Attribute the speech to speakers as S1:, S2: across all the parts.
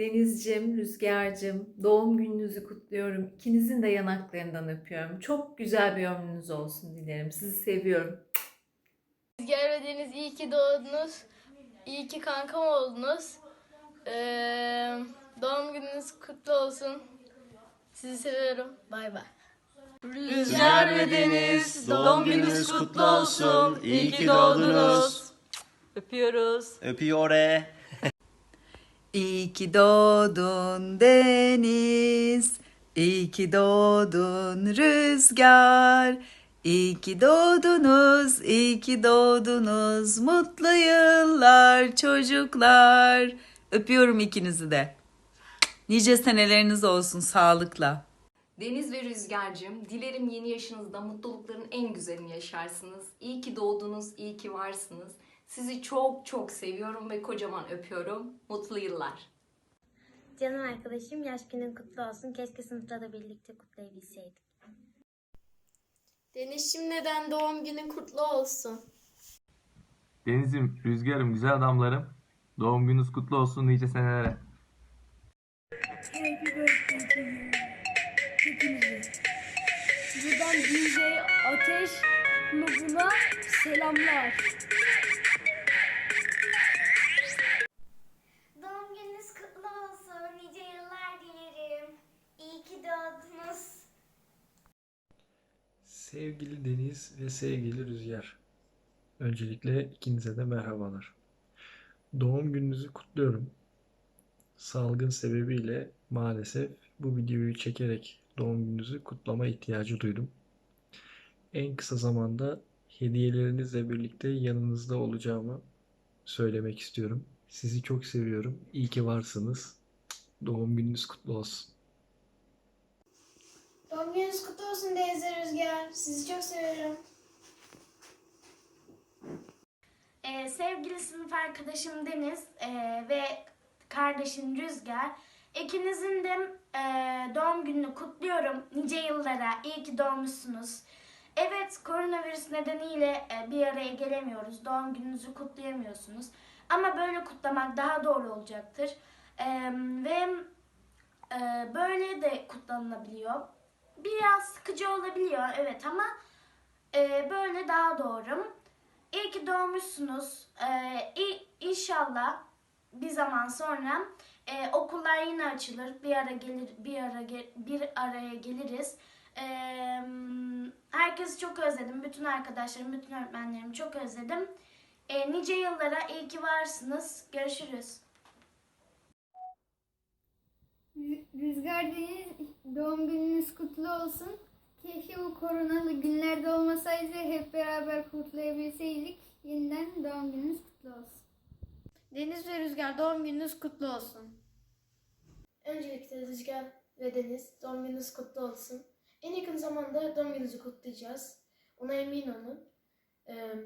S1: Denizcim, Rüzgar'cım doğum gününüzü kutluyorum. İkinizin de yanaklarından öpüyorum. Çok güzel bir ömrünüz olsun dilerim. Sizi seviyorum.
S2: Rüzgar ve Deniz iyi ki doğdunuz. İyi ki kankam oldunuz. Ee, doğum gününüz kutlu olsun. Sizi seviyorum. Bay bay.
S3: Rüzgar ve Deniz, doğum gününüz kutlu olsun. İyi ki doğdunuz.
S1: Öpüyoruz.
S3: Öpüyor.
S4: İyi ki doğdun deniz, iyi ki doğdun rüzgar. İyi ki doğdunuz, iyi ki doğdunuz. Mutlu yıllar çocuklar. Öpüyorum ikinizi de. Nice seneleriniz olsun sağlıkla.
S5: Deniz ve Rüzgar'cığım, dilerim yeni yaşınızda mutlulukların en güzelini yaşarsınız. İyi ki doğdunuz, iyi ki varsınız. Sizi çok çok seviyorum ve kocaman öpüyorum. Mutlu yıllar.
S6: Canım arkadaşım yaş günün kutlu olsun. Keşke sınıfta da birlikte kutlayabilseydik.
S2: Deniz şimdiden doğum günün kutlu olsun.
S7: Deniz'im, Rüzgar'ım, güzel adamlarım. Doğum gününüz kutlu olsun nice senelere.
S2: Buradan DJ Ateş Nubuna selamlar.
S8: Sevgili Deniz ve sevgili Rüzgar. Öncelikle ikinize de merhabalar. Doğum gününüzü kutluyorum. Salgın sebebiyle maalesef bu videoyu çekerek doğum gününüzü kutlama ihtiyacı duydum. En kısa zamanda hediyelerinizle birlikte yanınızda olacağımı söylemek istiyorum. Sizi çok seviyorum. İyi ki varsınız. Doğum gününüz kutlu olsun.
S6: Doğum gününüz kutlu olsun ve Rüzgar. Sizi çok seviyorum. Ee, sevgili sınıf arkadaşım Deniz ee, ve kardeşim Rüzgar. İkinizin de ee, doğum gününü kutluyorum. Nice yıllara. İyi ki doğmuşsunuz. Evet koronavirüs nedeniyle ee, bir araya gelemiyoruz. Doğum gününüzü kutlayamıyorsunuz. Ama böyle kutlamak daha doğru olacaktır. Ee, ve ee, böyle de kutlanılabiliyor. Biraz sıkıcı olabiliyor evet ama e, böyle daha doğru. İyi ki doğmuşsunuz. İ- inşallah bir zaman sonra e, okullar yine açılır. Bir ara gelir, bir ara bir araya geliriz. Ee, herkesi çok özledim. Bütün arkadaşlarım, bütün öğretmenlerimi çok özledim. Ee, nice yıllara iyi ki varsınız. Görüşürüz.
S9: Rüzgar Deniz doğum gününüz kutlu olsun. Keşke bu koronalı günlerde olmasaydı hep beraber kutlayabilseydik. Yeniden doğum gününüz kutlu olsun.
S2: Deniz ve Rüzgar doğum gününüz kutlu olsun.
S10: Öncelikle Rüzgar ve Deniz doğum gününüz kutlu olsun. En yakın zamanda doğum gününüzü kutlayacağız. Ona emin olun.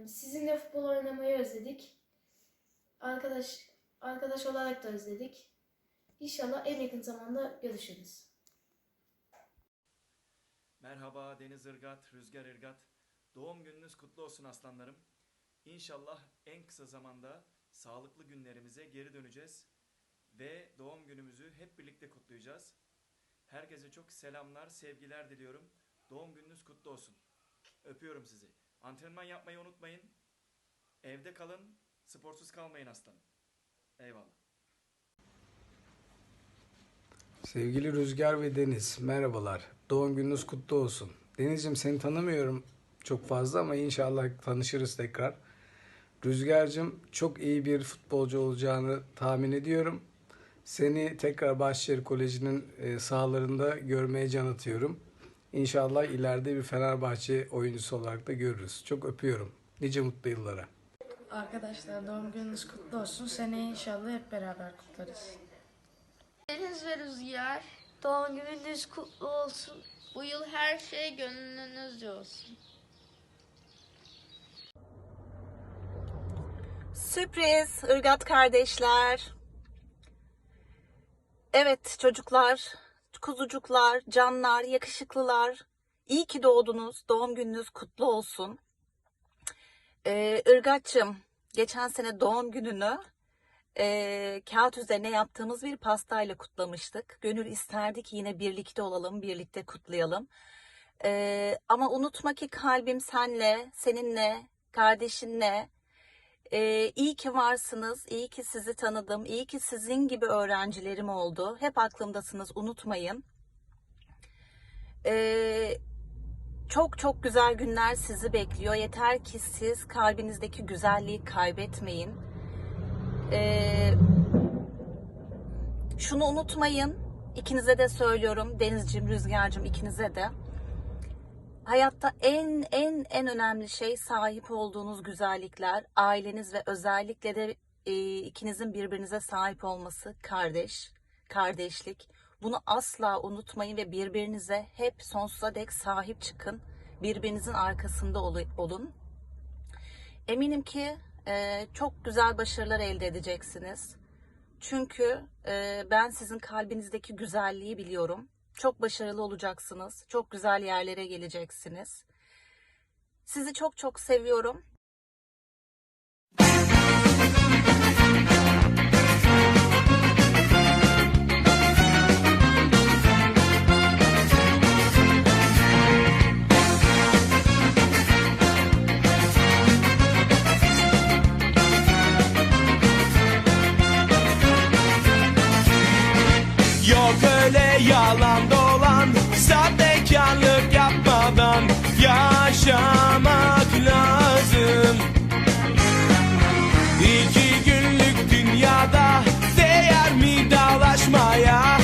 S10: Sizinle futbol oynamayı özledik. Arkadaş arkadaş olarak da özledik. İnşallah en yakın zamanda görüşürüz.
S3: Merhaba Deniz Irgat, Rüzgar Irgat. Doğum gününüz kutlu olsun aslanlarım. İnşallah en kısa zamanda sağlıklı günlerimize geri döneceğiz. Ve doğum günümüzü hep birlikte kutlayacağız. Herkese çok selamlar, sevgiler diliyorum. Doğum gününüz kutlu olsun. Öpüyorum sizi. Antrenman yapmayı unutmayın. Evde kalın, sporsuz kalmayın aslanım. Eyvallah.
S11: Sevgili Rüzgar ve Deniz, merhabalar. Doğum gününüz kutlu olsun. Deniz'ciğim seni tanımıyorum çok fazla ama inşallah tanışırız tekrar. Rüzgar'cığım çok iyi bir futbolcu olacağını tahmin ediyorum. Seni tekrar Bahçeşehir Koleji'nin e, sahalarında görmeye can atıyorum. İnşallah ileride bir Fenerbahçe oyuncusu olarak da görürüz. Çok öpüyorum. Nice mutlu yıllara.
S2: Arkadaşlar doğum gününüz kutlu olsun. Seneye inşallah hep beraber kutlarız. Deniz ve Rüzgar doğum gününüz kutlu olsun. Bu yıl her şey gönlünüzce olsun.
S4: Sürpriz Irgat kardeşler. Evet çocuklar, kuzucuklar, canlar, yakışıklılar. İyi ki doğdunuz. Doğum gününüz kutlu olsun. Ee, Irgat'cığım geçen sene doğum gününü e, kağıt üzerine yaptığımız bir pastayla kutlamıştık. Gönül isterdi ki yine birlikte olalım, birlikte kutlayalım. E, ama unutma ki kalbim senle, seninle, kardeşinle. E, iyi ki varsınız, iyi ki sizi tanıdım, iyi ki sizin gibi öğrencilerim oldu. Hep aklımdasınız, unutmayın. E, çok çok güzel günler sizi bekliyor. Yeter ki siz kalbinizdeki güzelliği kaybetmeyin. Ee, şunu unutmayın. İkinize de söylüyorum. Denizcim, Rüzgar'cım ikinize de. Hayatta en en en önemli şey sahip olduğunuz güzellikler, aileniz ve özellikle de e, ikinizin birbirinize sahip olması, kardeş, kardeşlik. Bunu asla unutmayın ve birbirinize hep sonsuza dek sahip çıkın. Birbirinizin arkasında olu- olun. Eminim ki e, çok güzel başarılar elde edeceksiniz. Çünkü e, ben sizin kalbinizdeki güzelliği biliyorum. Çok başarılı olacaksınız. Çok güzel yerlere geleceksiniz. Sizi çok çok seviyorum.
S12: Yalan dolan Sahtekarlık yapmadan Yaşamak lazım. İki günlük dünyada Değer mi dalaşmaya